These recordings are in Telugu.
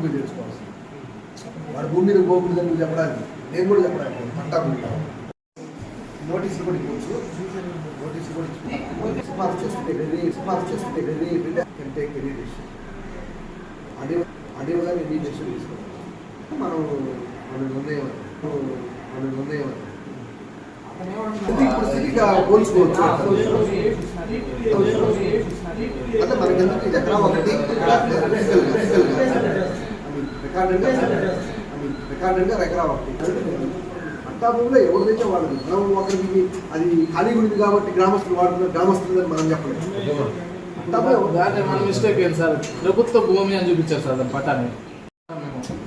కోర్టుకు పోయి తెలుసుకోవాల్సింది వాడు భూమి మీద పోకూడదని నువ్వు చెప్పడానికి నేను కూడా చెప్పడానికి పట్టా భూమి నోటీసులు కూడా ఇవ్వచ్చు. నోటీసులు కూడా ఇచ్చి సిఫార్సు చేస్తుంటే వెళ్ళి సిఫార్సు చేస్తుంటే వెళ్ళి కెన్ టేక్ ఎనీ డెసిషన్ అదే అదే విధంగా ఎనీ డెసిషన్ తీసుకోవాలి మనం మన నిర్ణయం మన నిర్ణయం. ఇప్పుడు స్థితిగా పోల్చుకోవచ్చు అంటే మనకెందుకు ఇది ఎకరా ఒకటి? రికార్డెడ్గా రికార్డెడ్గా ఎకరా ఒకటి పట్టా భూమిలో ఎవరు తెచ్చే వాళ్ళది మనం ఒకరికి అది ఖాళీ ఉంది కాబట్టి గ్రామస్తులు వాడుతున్నారు గ్రామస్తులని మనం చెప్పలేదు దాన్ని మన మిస్టేక్ ఏంటి సార్. ప్రభుత్వ భూమి అని చూపించారు సార్ దాని పట్టాన్ని.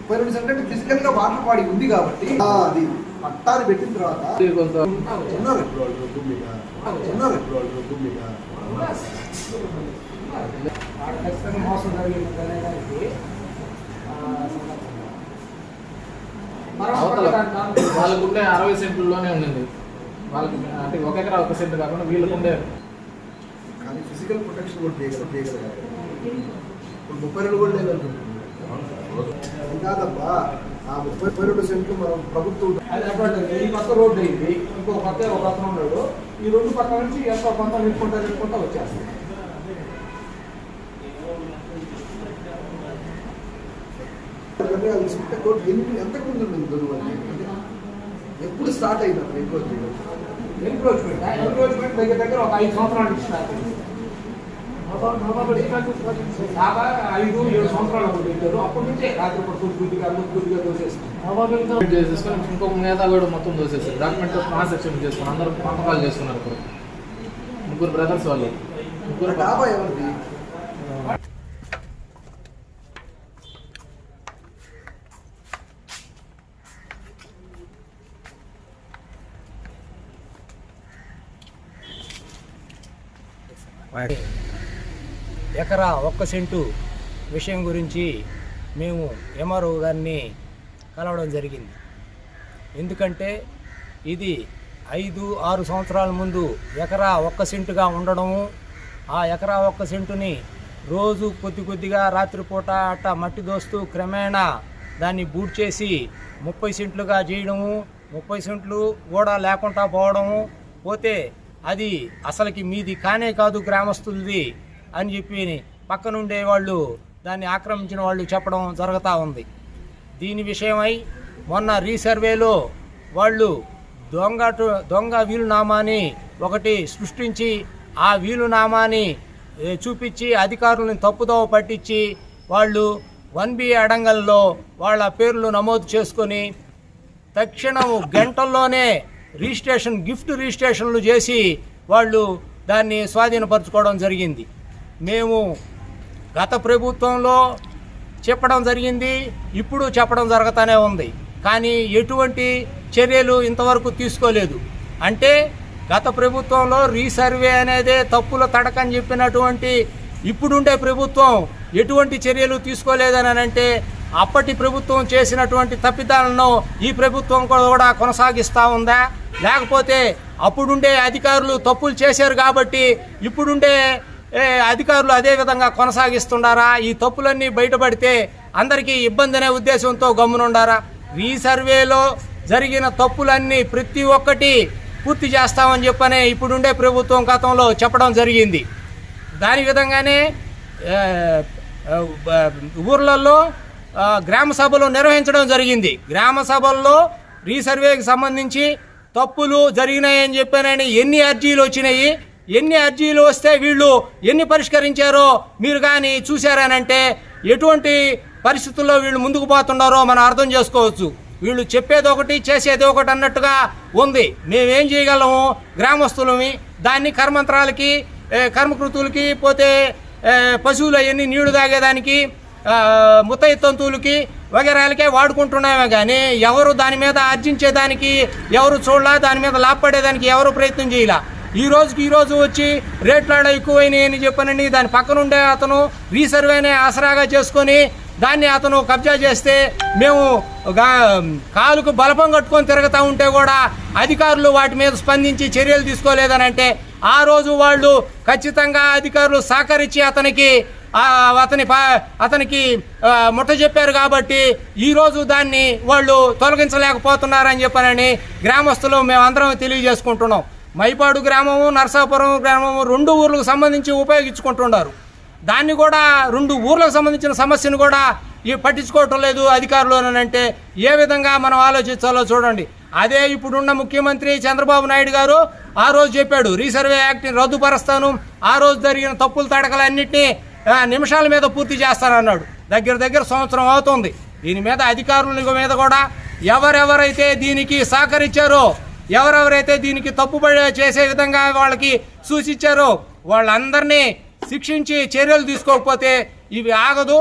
పోయిన అంటే ఫిజికల్గా వాటర్ బాడీ ఉంది కాబట్టి ఆ, అది పట్టాలు పెట్టిన తర్వాత కొంత ఉన్నారు. ఇప్పుడు వాళ్ళు ఉన్నారు. ఇప్పుడు వాళ్ళు భూమి మీద మోసం జరిగింది. అవతల వాళ్ళకుండే అరవై సెంట్లలోనే ఉండింది. వాళ్ళకి అంటే ఒక ఎకరా ఒక సెంట్ కాకుండా వీళ్ళకు ఉండే కానీ ఫిజికల్ ప్రొటెక్షన్ కూడా చేయగల చేయగలగాలి ఇప్పుడు ముప్పై రెండు కూడా లేదంటుంది అది కాదబ్బా ఆ ముప్పై ముప్పై రెండు సెంట్లు మనం ప్రభుత్వం ఈ పక్క రోడ్డు అయింది. ఇంకో పక్క ఒక అతను ఉన్నాడు. ఈ రెండు పక్క నుంచి ఎంతో కొంత నిలుపుకుంటా నిలుపుకుంటా వచ్చేస్తుంది నిర్ణయాలు తీసుకుంటే కోర్టు ఎన్ని ఎంతకు ముందు ఉంది దొరువు అంటే ఎప్పుడు స్టార్ట్ అయింది అప్పుడు ఎంక్రోచ్ చేయడం ఎంక్రోచ్మెంట్ ఎంక్రోచ్మెంట్ దగ్గర దగ్గర ఒక ఐదు సంవత్సరాల నుంచి స్టార్ట్ అయింది. ఐదు ఏడు సంవత్సరాలు ఒకటి పెట్టారు అప్పటి నుంచే రాత్రి పడుతుంది గుడ్డిగా గుడ్డిగా దోసేస్తుంది చేసేసుకొని ఇంకొక నేత కూడా మొత్తం దోసేసారు డాక్యుమెంట్ ట్రాన్సాక్షన్ చేసుకుని అందరూ పంపకాలు చేస్తున్నారు ఇప్పుడు. ముగ్గురు బ్రదర్స్ వాళ్ళు. ముగ్గురు డాబా ఎవరిది? ఎకరా ఒక్క సెంటు విషయం గురించి మేము ఎంఆర్ఓ గారిని కలవడం జరిగింది. ఎందుకంటే ఇది ఐదు ఆరు సంవత్సరాల ముందు ఎకరా ఒక్క సెంటుగా ఉండడము ఆ ఎకరా ఒక్క సెంటుని రోజు కొద్ది కొద్దిగా రాత్రిపూట అట్ట మట్టి దోస్తూ క్రమేణా దాన్ని బూట్ చేసి ముప్పై సెంట్లుగా చేయడము ముప్పై సెంట్లు కూడా లేకుండా పోవడము పోతే అది అసలుకి మీది కానే కాదు గ్రామస్తులది అని చెప్పి పక్కనుండే వాళ్ళు దాన్ని ఆక్రమించిన వాళ్ళు చెప్పడం జరుగుతూ ఉంది. దీని విషయమై మొన్న రీసర్వేలో వాళ్ళు దొంగ దొంగ వీలునామాని ఒకటి సృష్టించి ఆ వీలునామాని చూపించి అధికారులను తప్పుదోవ పట్టించి వాళ్ళు వన్ బి అడంగల్లో వాళ్ళ పేర్లు నమోదు చేసుకొని తక్షణము గంటల్లోనే రిజిస్ట్రేషన్ గిఫ్ట్ రిజిస్ట్రేషన్లు చేసి వాళ్ళు దాన్ని స్వాధీనపరచుకోవడం జరిగింది. మేము గత ప్రభుత్వంలో చెప్పడం జరిగింది ఇప్పుడు చెప్పడం జరుగుతూనే ఉంది. కానీ ఎటువంటి చర్యలు ఇంతవరకు తీసుకోలేదు. అంటే గత ప్రభుత్వంలో రీసర్వే అనేదే తప్పుల తడకని చెప్పినటువంటి ఇప్పుడుండే ప్రభుత్వం ఎటువంటి చర్యలు తీసుకోలేదని అంటే అప్పటి ప్రభుత్వం చేసినటువంటి తప్పిదాలను ఈ ప్రభుత్వం కూడా కొనసాగిస్తూ ఉందా? లేకపోతే అప్పుడుండే అధికారులు తప్పులు చేశారు కాబట్టి ఇప్పుడుండే అధికారులు అదే విధంగా కొనసాగిస్తున్నారా? ఈ తప్పులన్నీ బయటపడితే అందరికీ ఇబ్బంది అనే ఉద్దేశంతో గమ్మునుండారా? రీసర్వేలో జరిగిన తప్పులన్నీ ప్రతి ఒక్కటి పూర్తి చేస్తామని చెప్పనే ఇప్పుడుండే ప్రభుత్వం గతంలో చెప్పడం జరిగింది. దాని విధంగానే ఊర్లలో గ్రామ సభలు నిర్వహించడం జరిగింది. గ్రామ సభల్లో రీసర్వేకి సంబంధించి తప్పులు జరిగినాయని చెప్పానని ఎన్ని అర్జీలు వచ్చినాయి ఎన్ని అర్జీలు వస్తే వీళ్ళు ఎన్ని పరిష్కరించారో మీరు కానీ చూశారనంటే ఎటువంటి పరిస్థితుల్లో వీళ్ళు ముందుకు పోతున్నారో మనం అర్థం చేసుకోవచ్చు. వీళ్ళు చెప్పేది ఒకటి చేసేది ఒకటి అన్నట్టుగా ఉంది. మేమేం చేయగలము? గ్రామస్తులమి దాన్ని కర్మంత్రాలకి కర్మకృతులకి పోతే పశువులు అవన్నీ నీళ్ళు తాగేదానికి ఆ, తంతువులకి వగేరాలకే వాడుకుంటున్నామే కానీ ఎవరు దాని మీద ఆర్జించేదానికి ఎవరు చూడలా దాని మీద లాభపడేదానికి ఎవరు ప్రయత్నం చేయలా? ఈ రోజుకి ఈ రోజు వచ్చి రేట్లు ఆడ ఎక్కువైనాయి అని చెప్పనండి దాని పక్కనుండే అతను రీసర్వేనే ఆసరాగా చేసుకొని దాన్ని అతను కబ్జా చేస్తే మేము కాలుకు బలపం కట్టుకొని తిరుగుతూ ఉంటే కూడా అధికారులు వాటి మీద స్పందించి చర్యలు తీసుకోలేదని అంటే ఆ రోజు వాళ్ళు ఖచ్చితంగా అధికారులు సహకరించి అతనికి అతని అతనికి ముట్ట చెప్పారు కాబట్టి ఈరోజు దాన్ని వాళ్ళు తొలగించలేకపోతున్నారని చెప్పారని గ్రామస్తులు మేమందరం తెలియజేసుకుంటున్నాం. మైపాడు గ్రామము నరసాపురం గ్రామము రెండు ఊర్లకు సంబంధించి ఉపయోగించుకుంటున్నారు దాన్ని కూడా రెండు ఊర్లకు సంబంధించిన సమస్యను కూడా ఈ పట్టించుకోవటం లేదు అధికారులు అంటే ఏ విధంగా మనం ఆలోచించాలో చూడండి. అదే ఇప్పుడున్న ముఖ్యమంత్రి చంద్రబాబు నాయుడు గారు ఆ రోజు చెప్పాడు రీసర్వే యాక్ట్ని రద్దుపరుస్తాను. ఆ రోజు జరిగిన తప్పులు తడకలన్నింటినీ నిమిషాల మీద పూర్తి చేస్తానన్నాడు. దగ్గర దగ్గర సంవత్సరం అవుతుంది. దీని మీద అధికారుల మీద కూడా ఎవరెవరైతే దీనికి సహకరించారో ఎవరెవరైతే దీనికి తప్పుబడి చేసే విధంగా వాళ్ళకి సూచించారో వాళ్ళందరినీ శిక్షించి చర్యలు తీసుకోకపోతే ఇవి ఆగదు.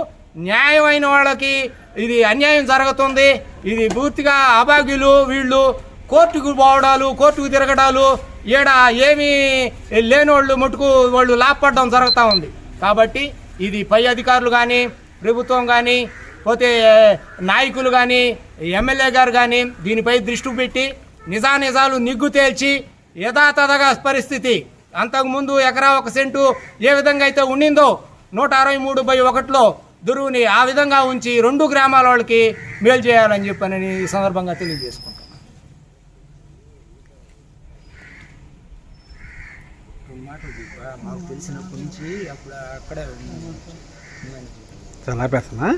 న్యాయమైన వాళ్ళకి ఇది అన్యాయం జరుగుతుంది. ఇది పూర్తిగా అభాగ్యులు వీళ్ళు. కోర్టుకు పోవడాలు కోర్టుకు తిరగడాలు ఈడ ఏమీ లేనోళ్ళు మటుకు వాళ్ళు లాభపడడం జరుగుతూ ఉంది. కాబట్టి ఇది పై అధికారులు కానీ ప్రభుత్వం కానీ పోతే నాయకులు కానీ ఎమ్మెల్యే గారు కానీ దీనిపై దృష్టి పెట్టి నిజానిజాలు నిగ్గు తేల్చి యథాతథగా పరిస్థితి. అంతకుముందు ఎకరా ఒక సెంటు ఏ విధంగా అయితే ఉండిందో నూట అరవై మూడు బై ఒకటిలో దురువుని ఆ విధంగా ఉంచి రెండు గ్రామాల వాళ్ళకి మేలు చేయాలని చెప్పని ఈ సందర్భంగా తెలియజేసుకుంటాం మాకు తెలిసినప్పటి నుంచి అప్పుడు అక్కడే చాలా ఆపేస్తున్నా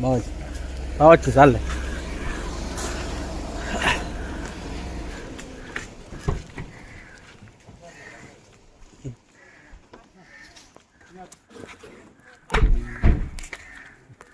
బాగా బాగా చాలే